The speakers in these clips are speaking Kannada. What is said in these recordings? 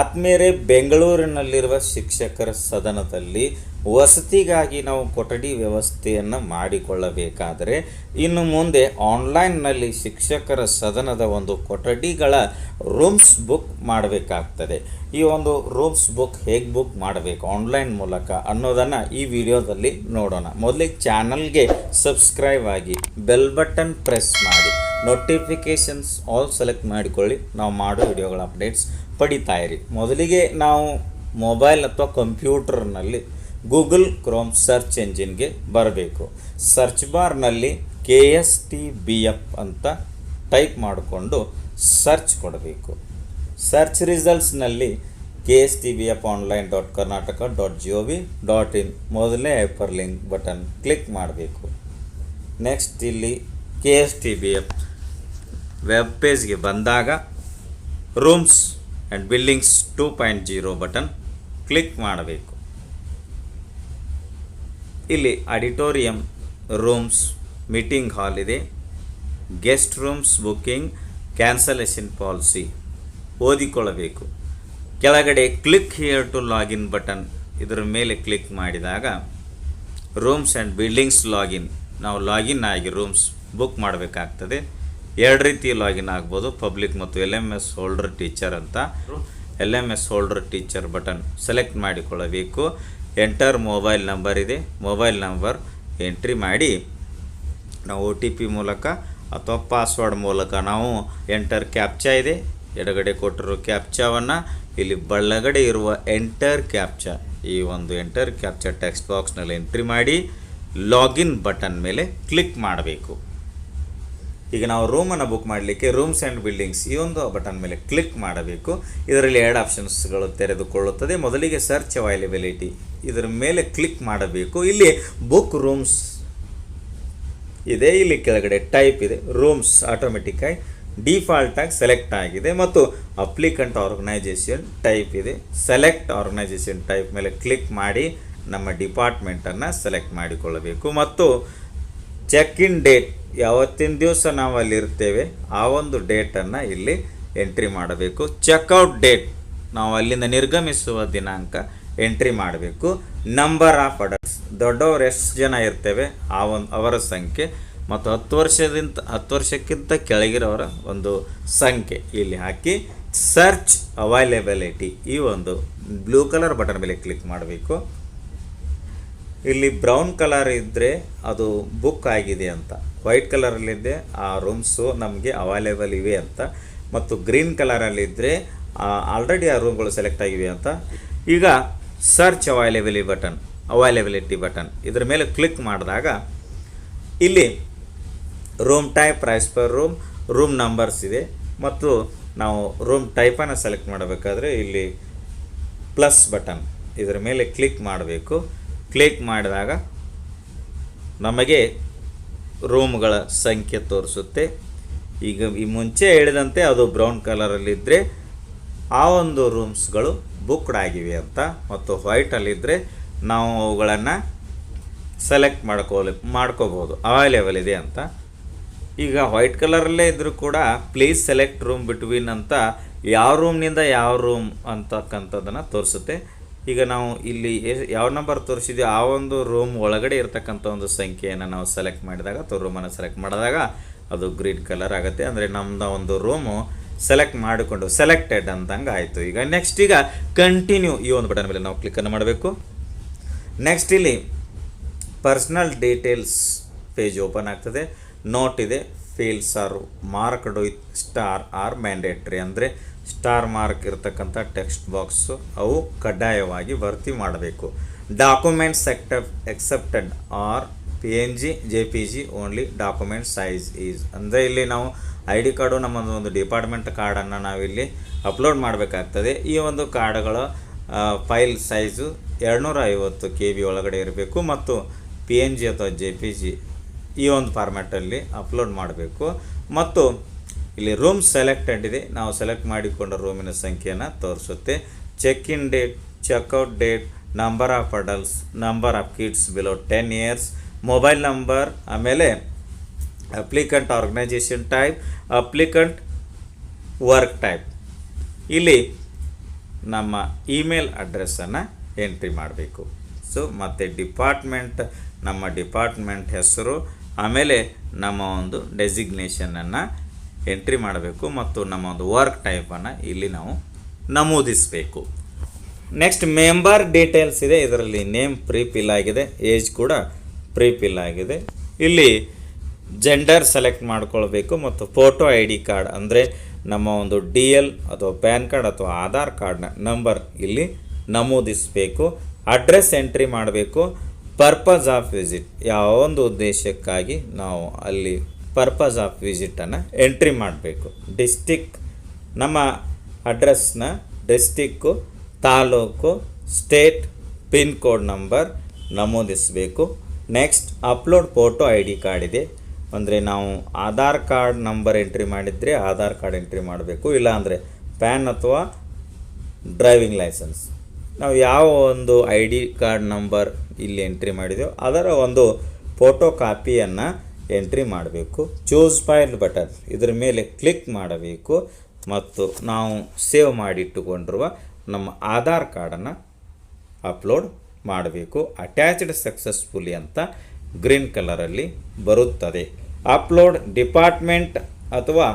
ಆತ್ಮೀಯರೇ ಬೆಂಗಳೂರಿನಲ್ಲಿರುವ ಶಿಕ್ಷಕರ ಸದನದಲ್ಲಿ ವಸತಿಗಾಗಿ ನಾವು ಕೊಠಡಿ ವ್ಯವಸ್ಥೆಯನ್ನು ಮಾಡಿಕೊಳ್ಳಬೇಕಾದರೆ ಇನ್ನು ಮುಂದೆ ಆನ್ಲೈನ್ನಲ್ಲಿ ಶಿಕ್ಷಕರ ಸದನದ ಒಂದು ಕೊಠಡಿಗಳ ರೂಮ್ಸ್ ಬುಕ್ ಮಾಡಬೇಕಾಗ್ತದೆ. ಈ ಒಂದು ರೂಮ್ಸ್ ಬುಕ್ ಹೇಗೆ ಬುಕ್ ಮಾಡಬೇಕು ಆನ್ಲೈನ್ ಮೂಲಕ ಅನ್ನೋದನ್ನು ಈ ವಿಡಿಯೋದಲ್ಲಿ ನೋಡೋಣ. ಮೊದಲಿಗೆ ಚಾನಲ್ಗೆ ಸಬ್ಸ್ಕ್ರೈಬ್ ಆಗಿ ಬೆಲ್ ಬಟನ್ ಪ್ರೆಸ್ ಮಾಡಿ. ನೋಟಿಫಿಕೇಷನ್ಸ್ ಆಲ್ ಸೆಲೆಕ್ಟ್ ಮಾಡಿಕೊಳ್ಳಿ. ನಾವು ಮಾಡೋ ವಿಡಿಯೋಗಳ ಅಪ್ಡೇಟ್ಸ್ ಪಡಿತಾ ಇರಿ ಮೊದಲಿಗೆ ನಾವು ಮೊಬೈಲ್ ಅಥವಾ ಕಂಪ್ಯೂಟರ್ನಲ್ಲಿ ಗೂಗಲ್ ಕ್ರೋಮ್ ಸರ್ಚ್ ಎಂಜಿನ್ಗೆ ಬರಬೇಕು. ಸರ್ಚ್ ಬಾರ್ನಲ್ಲಿ K S T B F ಅಂತ ಟೈಪ್ ಮಾಡಿಕೊಂಡು ಸರ್ಚ್ ಕೊಡಬೇಕು. Search ರಿಸಲ್ಟ್ಸ್ನಲ್ಲಿ K S T B F online dot Karnataka dot G O V dot in ಮೊದಲನೇ ಹೈಪರ್ ಲಿಂಕ್ ಬಟನ್ ಕ್ಲಿಕ್ ಮಾಡಬೇಕು. ನೆಕ್ಸ್ಟ್ ಇಲ್ಲಿ K S T B F web ಪೇಜ್ಗೆ ಬಂದಾಗ rooms and billings two point zero button click ಮಾಡಬೇಕು. ಇಲ್ಲಿ ಆಡಿಟೋರಿಯಂ ರೂಮ್ಸ್ ಮೀಟಿಂಗ್ ಹಾಲ್ ಇದೆ. Guest rooms booking cancellation policy ಓದಿಕೊಳ್ಳಬೇಕು. ಕೆಳಗಡೆ click here to login button ಇದರ ಮೇಲೆ ಕ್ಲಿಕ್ ಮಾಡಿದಾಗ ರೂಮ್ಸ್ ಆ್ಯಂಡ್ ಬಿಲ್ಡಿಂಗ್ಸ್ ಲಾಗಿನ್ ನಾವು ಲಾಗಿನ್ ಆಗಿ ರೂಮ್ಸ್ ಬುಕ್ ಮಾಡಬೇಕಾಗ್ತದೆ. ಎರಡು ರೀತಿ ಲಾಗಿನ್ ಆಗ್ಬೋದು. ಪಬ್ಲಿಕ್ ಮತ್ತು L M S holder teacher ಅಂತ. L M S holder teacher button select ಮಾಡಿಕೊಳ್ಳಬೇಕು. ಎಂಟರ್ ಮೊಬೈಲ್ ನಂಬರ್ ಇದೆ. ಮೊಬೈಲ್ ನಂಬರ್ ಎಂಟ್ರಿ ಮಾಡಿ. ನಾವು ಒ ಟಿ ಪಿ ಮೂಲಕ ಅಥವಾ ಪಾಸ್ವರ್ಡ್ ಮೂಲಕ ನಾವು ಎಂಟರ್ ಕ್ಯಾಪ್ಚಾ ಇದೆ. ಎಡಗಡೆ ಕೊಟ್ಟಿರೋ ಕ್ಯಾಪ್ಚಾವನ್ನು ಇಲ್ಲಿ ಬಳ್ಳಗಡೆ ಇರುವ ಎಂಟರ್ ಕ್ಯಾಪ್ಚಾ ಈ ಒಂದು ಎಂಟರ್ ಕ್ಯಾಪ್ಚಾ ಟೆಕ್ಸ್ಟ್ ಬಾಕ್ಸ್ನಲ್ಲಿ ಎಂಟ್ರಿ ಮಾಡಿ. ಲಾಗಿನ್ ಬಟನ್ ಮೇಲೆ ಕ್ಲಿಕ್ ಮಾಡಬೇಕು. ಈಗ ನಾವು ರೂಮನ್ನು ಬುಕ್ ಮಾಡಲಿಕ್ಕೆ ರೂಮ್ಸ್ ಆ್ಯಂಡ್ ಬಿಲ್ಡಿಂಗ್ಸ್ ಈ ಒಂದು ಬಟನ್ ಮೇಲೆ ಕ್ಲಿಕ್ ಮಾಡಬೇಕು. ಇದರಲ್ಲಿ ಎರಡು ಆಪ್ಷನ್ಸ್ಗಳು ತೆರೆದುಕೊಳ್ಳುತ್ತದೆ. ಮೊದಲಿಗೆ ಸರ್ಚ್ ಅವೈಲೆಬಿಲಿಟಿ ಇದರ ಮೇಲೆ ಕ್ಲಿಕ್ ಮಾಡಬೇಕು. ಇಲ್ಲಿ ಬುಕ್ ರೂಮ್ಸ್ ಇದೆ, ಇಲ್ಲಿ ಕೆಳಗಡೆ ಟೈಪ್ ಇದೆ ರೂಮ್ಸ್ ಆಟೋಮೆಟಿಕ್ಕಾಗಿ ಡೀಫಾಲ್ಟಾಗಿ ಸೆಲೆಕ್ಟ್ ಆಗಿದೆ ಮತ್ತು ಅಪ್ಲಿಕಂಟ್ ಆರ್ಗನೈಜೇಷನ್ ಟೈಪ್ ಇದೆ. ಸೆಲೆಕ್ಟ್ ಆರ್ಗನೈಜೇಷನ್ ಟೈಪ್ ಮೇಲೆ ಕ್ಲಿಕ್ ಮಾಡಿ ನಮ್ಮ ಡಿಪಾರ್ಟ್ಮೆಂಟನ್ನು ಸೆಲೆಕ್ಟ್ ಮಾಡಿಕೊಳ್ಳಬೇಕು. ಮತ್ತು ಚೆಕ್ ಇನ್ ಡೇಟ್ ಯಾವತ್ತಿನ ದಿವಸ ನಾವು ಅಲ್ಲಿ ಇರ್ತೇವೆ ಆ ಒಂದು ಡೇಟನ್ನು ಇಲ್ಲಿ ಎಂಟ್ರಿ ಮಾಡಬೇಕು. ಚೆಕ್ಔಟ್ ಡೇಟ್ ನಾವು ಅಲ್ಲಿಂದ ನಿರ್ಗಮಿಸುವ ದಿನಾಂಕ ಎಂಟ್ರಿ ಮಾಡಬೇಕು. ನಂಬರ್ ಆಫ್ ಅಡಲ್ಟ್ಸ್ ದೊಡ್ಡವರು ಎಷ್ಟು ಜನ ಇರ್ತೇವೆ, ಆ ಒಂದು, ಅವರ ಸಂಖ್ಯೆ, ಮತ್ತು ಹತ್ತು ವರ್ಷದಿಂದ, ಹತ್ತು ವರ್ಷಕ್ಕಿಂತ ಕೆಳಗಿರೋರ ಒಂದು ಸಂಖ್ಯೆ ಇಲ್ಲಿ ಹಾಕಿ ಸರ್ಚ್ ಅವೈಲೇಬಿಲಿಟಿ ಈ ಒಂದು ಬ್ಲೂ ಕಲರ್ ಬಟನ್ ಮೇಲೆ ಕ್ಲಿಕ್ ಮಾಡಬೇಕು. ಇಲ್ಲಿ ಬ್ರೌನ್ ಕಲರ್ ಇದ್ದರೆ ಅದು ಬುಕ್ ಆಗಿದೆ ಅಂತ. ವೈಟ್ ಕಲರಲ್ಲಿದ್ದರೆ ಆ ರೂಮ್ಸು ನಮಗೆ ಅವೈಲೇಬಲ್ ಇವೆ ಅಂತ. ಮತ್ತು ಗ್ರೀನ್ ಕಲರಲ್ಲಿದ್ದರೆ ಆಲ್ರೆಡಿ ಆ ರೂಮ್ಗಳು ಸೆಲೆಕ್ಟ್ ಆಗಿವೆ ಅಂತ. ಈಗ search available button availability button ಇದರ ಮೇಲೆ ಕ್ಲಿಕ್ ಮಾಡಿದಾಗ, ಇಲ್ಲಿ room type price per room room numbers ಇದೆ. ಮತ್ತು ನಾವು ರೂಮ್ ಟೈಪನ್ನು ಸೆಲೆಕ್ಟ್ ಮಾಡಬೇಕಾದ್ರೆ ಇಲ್ಲಿ ಪ್ಲಸ್ ಬಟನ್ ಇದರ ಮೇಲೆ ಕ್ಲಿಕ್ ಮಾಡಬೇಕು. ಕ್ಲಿಕ್ ಮಾಡಿದಾಗ ನಮಗೆ ರೂಮ್ಗಳ ಸಂಖ್ಯೆ ತೋರಿಸುತ್ತೆ. ಈಗ ಈ ಮುಂಚೆ ಹೇಳಿದಂತೆ ಅದು ಬ್ರೌನ್ ಕಲರಲ್ಲಿದ್ದರೆ ಆ ಒಂದು ರೂಮ್ಸ್ಗಳು ಬುಕ್ಡ್ ಆಗಿವೆ ಅಂತ. ಮತ್ತು ವೈಟಲ್ಲಿದ್ದರೆ ನಾವು ಅವುಗಳನ್ನು ಸೆಲೆಕ್ಟ್ ಮಾಡ್ಕೋಲಿ, ಮಾಡ್ಕೋಬೋದು. ಅವೈಲೇಬಲ್ ಇದೆ ಅಂತ. ಈಗ ವೈಟ್ ಕಲರಲ್ಲೇ ಇದ್ದರೂ ಕೂಡ ಪ್ಲೀಸ್ ಸೆಲೆಕ್ಟ್ ರೂಮ್ ಬಿಟ್ವೀನ್ ಅಂತ ಯಾವ ರೂಮ್ನಿಂದ ಯಾವ ರೂಮ್ ಅಂತಕ್ಕಂಥದ್ದನ್ನು ತೋರಿಸುತ್ತೆ. ಈಗ ನಾವು ಇಲ್ಲಿ ಯಾವ ನಂಬರ್ ತೋರಿಸಿದ್ವಿ ಆ ಒಂದು ರೂಮ್ ಒಳಗಡೆ ಇರತಕ್ಕಂಥ ಒಂದು ಸಂಖ್ಯೆಯನ್ನು ನಾವು ಸೆಲೆಕ್ಟ್ ಮಾಡಿದಾಗ ಅಥವಾ ರೂಮನ್ನು ಸೆಲೆಕ್ಟ್ ಮಾಡಿದಾಗ ಅದು ಗ್ರೀನ್ ಕಲರ್ ಆಗುತ್ತೆ. ಅಂದರೆ ನಮ್ಮದು ಒಂದು ರೂಮು ಸೆಲೆಕ್ಟ್ ಮಾಡಿಕೊಂಡು ಸೆಲೆಕ್ಟೆಡ್ ಅಂತಂಗೆ ಆಯಿತು. ಈಗ ನೆಕ್ಸ್ಟ್ ಈಗ ಕಂಟಿನ್ಯೂ ಈ ಒಂದು ಬಟನ್ ಮೇಲೆ ನಾವು ಕ್ಲಿಕ್ಕನ್ನು ಮಾಡಬೇಕು. ನೆಕ್ಸ್ಟ್ ಇಲ್ಲಿ ಪರ್ಸ್ನಲ್ ಡೀಟೇಲ್ಸ್ ಪೇಜ್ ಓಪನ್ ಆಗ್ತದೆ. ನೋಟ್ ಇದೆ fields are marked with star are mandatory ಅಂದರೆ ಸ್ಟಾರ್ ಮಾರ್ಕ್ ಇರತಕ್ಕಂಥ ಟೆಕ್ಸ್ಟ್ ಬಾಕ್ಸು ಅವು ಕಡ್ಡಾಯವಾಗಿ ಭರ್ತಿ ಮಾಡಬೇಕು. Documents ಎಕ್ಟೆಪ್ accepted are P N G, J P G only document size is. ಅಂದರೆ ಇಲ್ಲಿ ನಾವು ಐ ಡಿ ಕಾರ್ಡು ನಮ್ಮ ಒಂದು ಡಿಪಾರ್ಟ್ಮೆಂಟ್ ಕಾರ್ಡನ್ನು ನಾವಿಲ್ಲಿ ಅಪ್ಲೋಡ್ ಮಾಡಬೇಕಾಗ್ತದೆ. ಈ ಒಂದು ಕಾರ್ಡ್ಗಳ ಫೈಲ್ ಸೈಜು ಎರಡುನೂರ ಐವತ್ತು ಕೆ ಬಿ ಒಳಗಡೆ ಇರಬೇಕು ಮತ್ತು ಪಿ ಎನ್ ಜಿ ಅಥವಾ ಜೆ ಪಿ ಜಿ ಈ ಒಂದು ಫಾರ್ಮ್ಯಾಟಲ್ಲಿ ಅಪ್ಲೋಡ್ ಮಾಡಬೇಕು. ಮತ್ತು ಇಲ್ಲಿ ರೂಮ್ ಸೆಲೆಕ್ಟೆಡ್ ಇದೆ. ನಾವು ಸೆಲೆಕ್ಟ್ ಮಾಡಿಕೊಂಡ ರೂಮಿನ ಸಂಖ್ಯೆಯನ್ನು ತೋರಿಸುತ್ತೆ. Check in date checkout date number of adults number of kids below ten years mobile number ಆಮೇಲೆ applicant organisation type applicant work type ಇಲ್ಲಿ ನಮ್ಮ ಇಮೇಲ್ ಅಡ್ರೆಸ್ಸನ್ನು ಎಂಟ್ರಿ ಮಾಡಬೇಕು. ಸೊ ಮತ್ತು ಡಿಪಾರ್ಟ್ಮೆಂಟ್ ನಮ್ಮ ಡಿಪಾರ್ಟ್ಮೆಂಟ್ ಹೆಸರು, ಆಮೇಲೆ ನಮ್ಮ ಒಂದು ಡೆಸಿಗ್ನೇಷನನ್ನು ಎಂಟ್ರಿ ಮಾಡಬೇಕು ಮತ್ತು ನಮ್ಮ ಒಂದು ವರ್ಕ್ ಟೈಪನ್ನು ಇಲ್ಲಿ ನಾವು ನಮೂದಿಸಬೇಕು. ನೆಕ್ಸ್ಟ್ ಮೆಂಬರ್ ಡೀಟೇಲ್ಸ್ ಇದೆ. ಇದರಲ್ಲಿ ನೇಮ್ ಪ್ರೀ ಫಿಲ್ ಆಗಿದೆ. ಏಜ್ ಕೂಡ ಪ್ರೀ ಫಿಲ್ ಆಗಿದೆ. ಇಲ್ಲಿ ಜೆಂಡರ್ ಸೆಲೆಕ್ಟ್ ಮಾಡ್ಕೊಳ್ಬೇಕು ಮತ್ತು ಫೋಟೋ ಐ ಡಿ ಕಾರ್ಡ್ ಅಂದರೆ ನಮ್ಮ ಒಂದು ಡಿ ಎಲ್ ಅಥವಾ ಪ್ಯಾನ್ ಕಾರ್ಡ್ ಅಥವಾ ಆಧಾರ್ ಕಾರ್ಡ್ನ ನಂಬರ್ ಇಲ್ಲಿ ನಮೂದಿಸಬೇಕು. ಅಡ್ರೆಸ್ ಎಂಟ್ರಿ ಮಾಡಬೇಕು. ಪರ್ಪಸ್ ಆಫ್ ವಿಸಿಟ್ ಯಾವ ಒಂದು ಉದ್ದೇಶಕ್ಕಾಗಿ ನಾವು ಅಲ್ಲಿ ಪರ್ಪಸ್ ಆಫ್ ವಿಸಿಟನ್ನು ಎಂಟ್ರಿ ಮಾಡಬೇಕು. ಡಿಸ್ಟಿಕ್ ನಮ್ಮ ಅಡ್ರೆಸ್ನ district taluk state pin code number ನಮೂದಿಸಬೇಕು. Next upload photo I D card ಇದೆ. ಅಂದರೆ ನಾವು ಆಧಾರ್ ಕಾರ್ಡ್ ನಂಬರ್ ಎಂಟ್ರಿ ಮಾಡಿದರೆ ಆಧಾರ್ ಕಾರ್ಡ್ ಎಂಟ್ರಿ ಮಾಡಬೇಕು. ಇಲ್ಲಾಂದರೆ ಪ್ಯಾನ್ ಅಥವಾ ಡ್ರೈವಿಂಗ್ ಲೈಸೆನ್ಸ್ ನಾವು ಯಾವ ಒಂದು ಐ ಡಿ ಕಾರ್ಡ್ ನಂಬರ್ ಇಲ್ಲಿ ಎಂಟ್ರಿ ಮಾಡಿದೆಯೋ ಅದರ ಒಂದು ಫೋಟೋ ಕಾಪಿಯನ್ನು ಎಂಟ್ರಿ ಮಾಡಬೇಕು. ಚೂಸ್ ಫೈಲ್ ಬಟನ್ ಇದರ ಮೇಲೆ ಕ್ಲಿಕ್ ಮಾಡಬೇಕು ಮತ್ತು ನಾವು ಸೇವ್ ಮಾಡಿಟ್ಟುಕೊಂಡಿರುವ ನಮ್ಮ ಆಧಾರ್ ಕಾರ್ಡನ್ನು ಅಪ್ಲೋಡ್ ಮಾಡಬೇಕು. ಅಟ್ಯಾಚ್ಡ್ ಸಕ್ಸಸ್ಫುಲಿ ಅಂತ ಗ್ರೀನ್ ಕಲರಲ್ಲಿ ಬರುತ್ತದೆ. ಅಪ್ಲೋಡ್ ಡಿಪಾರ್ಟ್ಮೆಂಟ್ ಅಥವಾ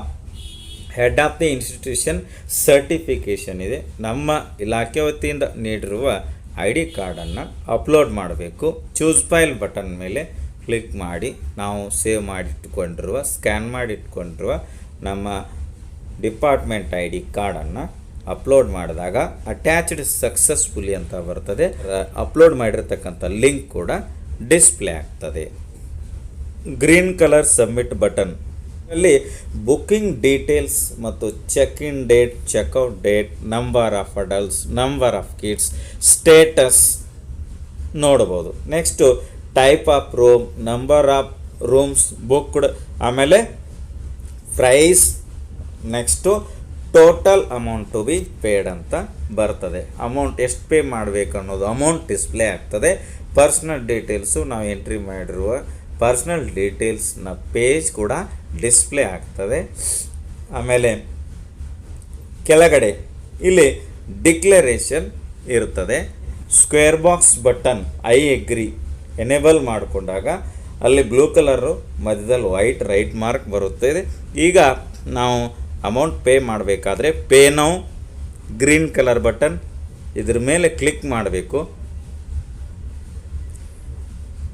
head of the institution certification ಇದೆ. ನಮ್ಮ ಇಲಾಖೆ ವತಿಯಿಂದ ನೀಡಿರುವ ಐ ಡಿ ಕಾರ್ಡನ್ನು ಅಪ್ಲೋಡ್ ಮಾಡಬೇಕು. ಚೂಸ್ ಫೈಲ್ ಬಟನ್ ಮೇಲೆ ಕ್ಲಿಕ್ ಮಾಡಿ ನಾವು ಸೇವ್ ಮಾಡಿಟ್ಕೊಂಡಿರುವ ಸ್ಕ್ಯಾನ್ ಮಾಡಿಟ್ಕೊಂಡಿರುವ ನಮ್ಮ ಡಿಪಾರ್ಟ್ಮೆಂಟ್ ಐ ಡಿ ಕಾರ್ಡನ್ನು ಅಪ್ಲೋಡ್ ಮಾಡಿದಾಗ ಅಟ್ಯಾಚ್ಡ್ ಸಕ್ಸಸ್ಫುಲಿ ಅಂತ ಬರ್ತದೆ. ಅಪ್ಲೋಡ್ ಮಾಡಿರ್ತಕ್ಕಂಥ ಲಿಂಕ್ ಕೂಡ ಡಿಸ್ಪ್ಲೇ ಆಗ್ತದೆ. ಗ್ರೀನ್ ಕಲರ್ ಸಬ್ಮಿಟ್ ಬಟನ್ ಅಲ್ಲಿ ಬುಕ್ಕಿಂಗ್ ಡೀಟೇಲ್ಸ್ ಮತ್ತು check in date checkout date number of adults number of kids status ನೋಡ್ಬೋದು. Next type of room number of rooms booked ಆಮೇಲೆ price next total amount to be paid ಅಂತ ಬರ್ತದೆ. ಅಮೌಂಟ್ ಎಷ್ಟು ಪೇ ಮಾಡಬೇಕು ಅನ್ನೋದು ಅಮೌಂಟ್ ಡಿಸ್ಪ್ಲೇ ಆಗ್ತದೆ. ಪರ್ಸ್ನಲ್ ಡೀಟೇಲ್ಸು ನಾವು ಎಂಟ್ರಿ ಮಾಡಿರುವ ಪರ್ಸ್ನಲ್ ಡೀಟೇಲ್ಸ್ನ ಪೇಜ್ ಕೂಡ ಡಿಸ್ಪ್ಲೇ ಆಗ್ತದೆ. ಆಮೇಲೆ ಕೆಳಗಡೆ ಇಲ್ಲಿ ಡಿಕ್ಲರೇಷನ್ ಇರ್ತದೆ. Square box button I agree enable ಮಾಡಿಕೊಂಡಾಗ ಅಲ್ಲಿ ಬ್ಲೂ ಕಲರು ಮಧ್ಯದಲ್ಲಿ ವೈಟ್ ರೈಟ್ ಮಾರ್ಕ್ ಬರುತ್ತದೆ ಈಗ ನಾವು ಅಮೌಂಟ್ ಪೇ ಮಾಡಬೇಕಾದ್ರೆ pay now green colour button ಇದ್ರ ಮೇಲೆ ಕ್ಲಿಕ್ ಮಾಡಬೇಕು.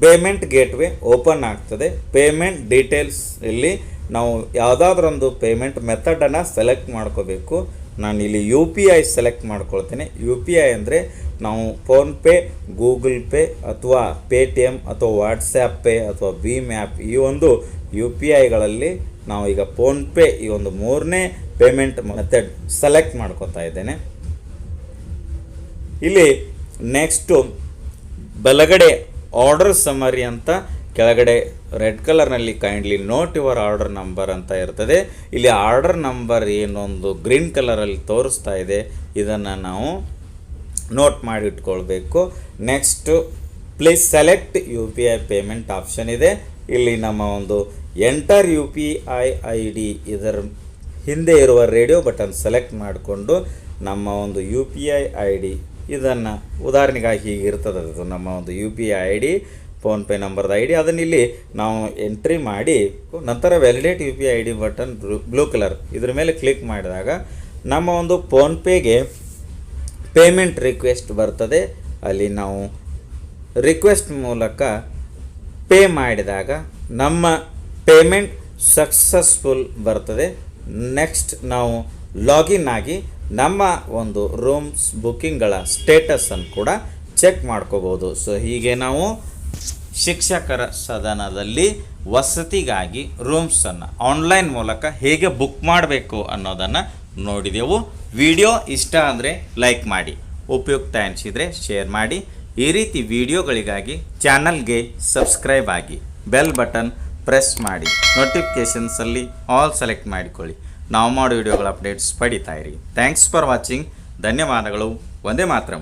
ಪೇಮೆಂಟ್ ಗೇಟ್ವೇ ಓಪನ್ ಆಗ್ತದೆ. ಪೇಮೆಂಟ್ ಡೀಟೇಲ್ಸ್ ಇಲ್ಲಿ ನಾವು ಯಾವುದಾದ್ರೊಂದು ಪೇಮೆಂಟ್ ಮೆಥಡನ್ನು ಸೆಲೆಕ್ಟ್ ಮಾಡ್ಕೋಬೇಕು. ನಾನು ಇಲ್ಲಿ ಯು ಪಿ ಐ ಸೆಲೆಕ್ಟ್ ಮಾಡ್ಕೊಳ್ತೇನೆ. ಯು ಪಿ ಐ ಅಂದರೆ ನಾವು ಫೋನ್ಪೇ ಗೂಗಲ್ ಪೇ ಅಥವಾ ಪೇ ಟಿ ಎಂ ಅಥವಾ ವಾಟ್ಸ್ಯಾಪ್ ಪೇ ಅಥವಾ ಭೀಮ್ ಆ್ಯಪ್ ಈ ಒಂದು ಯು ಪಿ ಐಗಳಲ್ಲಿ ನಾವು ಈಗ ಫೋನ್ಪೇ ಈ ಒಂದು ಮೂರನೇ ಪೇಮೆಂಟ್ ಮೆಥಡ್ ಸೆಲೆಕ್ಟ್ ಮಾಡ್ಕೊತಾ ಇದ್ದೇನೆ. ಇಲ್ಲಿ ನೆಕ್ಸ್ಟು ಬಲಗಡೆ ಆರ್ಡರ್ ಸಮರಿ ಅಂತ ಕೆಳಗಡೆ red ಕಲರ್ನಲ್ಲಿ kindly note your order number ಅಂತ ಇರ್ತದೆ. ಇಲ್ಲಿ ಆರ್ಡರ್ ನಂಬರ್ ಏನೊಂದು ಗ್ರೀನ್ ಕಲರಲ್ಲಿ ತೋರಿಸ್ತಾ ಇದೆ. ಇದನ್ನು ನಾವು ನೋಟ್ ಮಾಡಿ ಇಟ್ಕೊಳ್ಬೇಕು next please select U P I payment option ಇದೆ. ಇಲ್ಲಿ ನಮ್ಮ ಒಂದು enter U P I I D ಇದರ ಹಿಂದೆ ಇರುವ ರೇಡಿಯೋ ಬಟನ್ ಸೆಲೆಕ್ಟ್ ಮಾಡಿಕೊಂಡು ನಮ್ಮ ಒಂದು U P I I D ಇದನ್ನು ಉದಾಹರಣೆಗಾಗಿ ಹೀಗಿರ್ತದೆ. ಅದು ನಮ್ಮ ಒಂದು U P I I D PhonePe ನಂಬರ್ದು I D ಅದನ್ನು ಇಲ್ಲಿ ನಾವು ಎಂಟ್ರಿ ಮಾಡಿ, ನಂತರ validate U P I D button blue colour ಇದ್ರ ಮೇಲೆ ಕ್ಲಿಕ್ ಮಾಡಿದಾಗ ನಮ್ಮ ಒಂದು ಫೋನ್ಪೇಗೆ ಪೇಮೆಂಟ್ ರಿಕ್ವೆಸ್ಟ್ ಬರ್ತದೆ. ಅಲ್ಲಿ ನಾವು ರಿಕ್ವೆಸ್ಟ್ ಮೂಲಕ ಪೇ ಮಾಡಿದಾಗ ನಮ್ಮ ಪೇಮೆಂಟ್ ಸಕ್ಸಸ್ಫುಲ್ ಬರ್ತದೆ. ನೆಕ್ಸ್ಟ್ ನಾವು ಲಾಗಿನ್ ಆಗಿ ನಮ್ಮ ಒಂದು ರೂಮ್ಸ್ ಬುಕ್ಕಿಂಗ್ಗಳ ಸ್ಟೇಟಸನ್ನು ಕೂಡ ಚೆಕ್ ಮಾಡ್ಕೋಬೋದು. ಸೊ ಹೀಗೆ ನಾವು ಶಿಕ್ಷಕರ ಸದನದಲ್ಲಿ ವಸತಿಗಾಗಿ ರೂಮ್ಸನ್ನು ಆನ್ಲೈನ್ ಮೂಲಕ ಹೇಗೆ ಬುಕ್ ಮಾಡಬೇಕು ಅನ್ನೋದನ್ನು ನೋಡಿದೆವು. ವಿಡಿಯೋ ಇಷ್ಟ ಅಂದರೆ ಲೈಕ್ ಮಾಡಿ, ಉಪಯುಕ್ತ ಅನಿಸಿದರೆ ಶೇರ್ ಮಾಡಿ. ಈ ರೀತಿ ವಿಡಿಯೋಗಳಿಗಾಗಿ ಚಾನಲ್ಗೆ ಸಬ್ಸ್ಕ್ರೈಬ್ ಆಗಿ ಬೆಲ್ ಬಟನ್ ಪ್ರೆಸ್ ಮಾಡಿ ನೋಟಿಫಿಕೇಷನ್ಸಲ್ಲಿ ಆಲ್ ಸೆಲೆಕ್ಟ್ ಮಾಡಿಕೊಳ್ಳಿ. ನಾವು ಮಾಡೋ ವಿಡಿಯೋಗಳ ಅಪ್ಡೇಟ್ಸ್ ಪಡಿತಾ ಇರಿ. ಥ್ಯಾಂಕ್ಸ್ ಫಾರ್ ವಾಚಿಂಗ್ ಧನ್ಯವಾದಗಳು. ಒಂದೇ ಮಾತ್ರಂ.